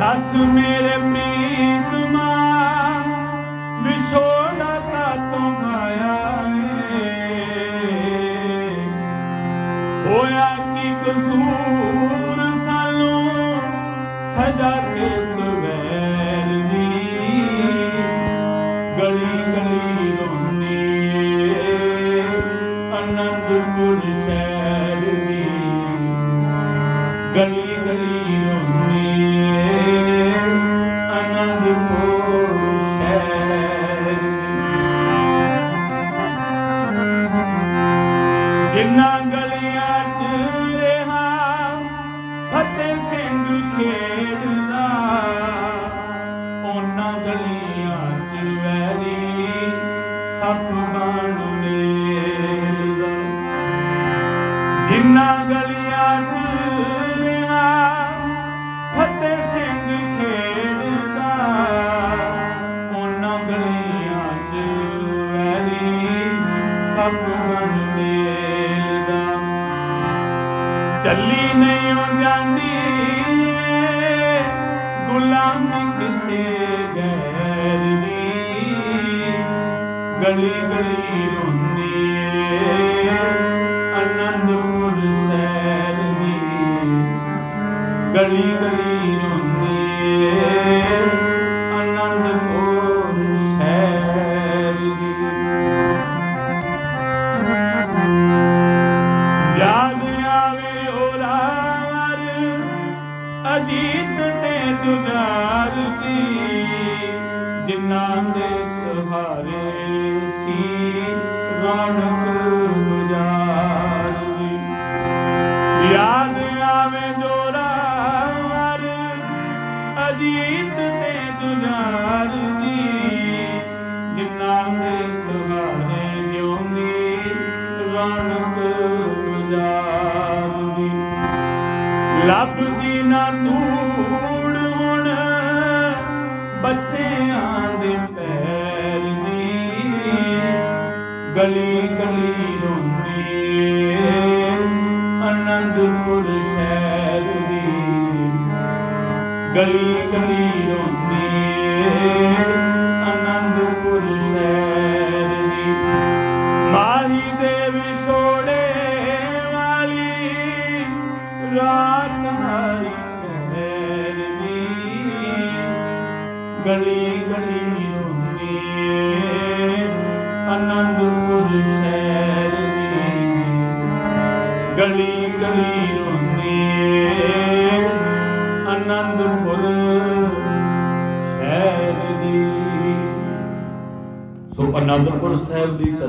ਦੱਸ ਮੇਰੇ ਪ੍ਰੀਤਮਾ ਵਿਛੋੜਾ ਤਾ ਤੋਂ ਆਇਆ ਏ ਹੋਇਆ ਕੀ ਕਸੂਰ ਸਾਨੂੰ ਸਜਾ ਕੇ ਸਵੈਰ ਦੀ? ਗਲੀ ਗਲੀ ਰੋਣੀ ਏ, ਅਨੰਦਪੁਰ ਸ਼ਹਿਰ ਦੀ। ਗਲੀ ਜਿੰਨਾ ਗਲੀਆਂ ਚ ਰਿਹਾ, ਫਤਿਹ ਸਿੰਘ ਖੇਡਦਾ। ਉਹਨਾਂ ਗਲੀਆਂ ਚ ਵੈਰੀ ਸੱਪ ਬਣ ਮੇਲਦਾ। ਜਿੰਨਾ ਗਲੀਆਂ ਚ ਰਿਹਾ, ਫਤਿਹ ਸਿੰਘ ਖੇਡਦਾ। ਉਹਨਾਂ ਗਲੀਆਂ ਚ ਵੈਰੀ ਸੱਪ ਬਣ ਮੇਲਦਾ। ਚੱਲੀ ਨਹੀਂ ਉਹ ਜਾਂਦੀ। ਗੁਲਾਮੀ ਕਿਸੇ ਗੈਰ ਦੀ ਗਲੀ ਗਲੀ ਰੋਂਦੀ ਏ। ਅਨੰਦਪੁਰ ਸ਼ਹਿਰ ਦੀ ਗਲੀ ਗਲੀ ਰੋਂਦੀ ਏ। ਅਜੀਤ ਤੇ ਦੁਨਾਰ ਦੀ ਜਿਨ੍ਹਾਂ ਦੇ ਸਹਾਰੇ ਸੀ ਰੌਣਕ ਗੁਜ਼ਾਰ ਦੀ ਯਾਦ ਆਵੇ ਜੋਰਾਵਰ ਅਜੀਤ ਤੇ ਦੁਨਾਰ ਦੀ ਜਿਨ੍ਹਾਂ ਦੇ ਸਹਾਰੇ ਜਿਉਂਦੀ ਰੌਣਕ ਗੁਜ਼ਾਰ ਦੀ ਲੱਭਦੀ ਨਾ ਧੂੜ ਹੁਣ ਬੱਚਿਆਂ ਦੇ ਪੈਰ ਦੀ ਗਲੀ ਗਲੀ ਰੋਂਦੀ ਏ ਸ਼ਹਿਰ ਦੀ। ਗਲੀ ਗਲੀ ਰੋਂਦੀ ਗਲੀ ਗਲੀ ਰੋਂਦੀ ਅਨੰਦਪੁਰ ਸ਼ਹਿਰ ਦੀ ਗਲੀ ਗਲੀ ਰੋਂਦੀ ਅਨੰਦਪੁਰ ਸ਼ਹਿਰ ਦੀ। ਸੋ ਅਨੰਦਪੁਰ ਸਾਹਿਬ ਦੀ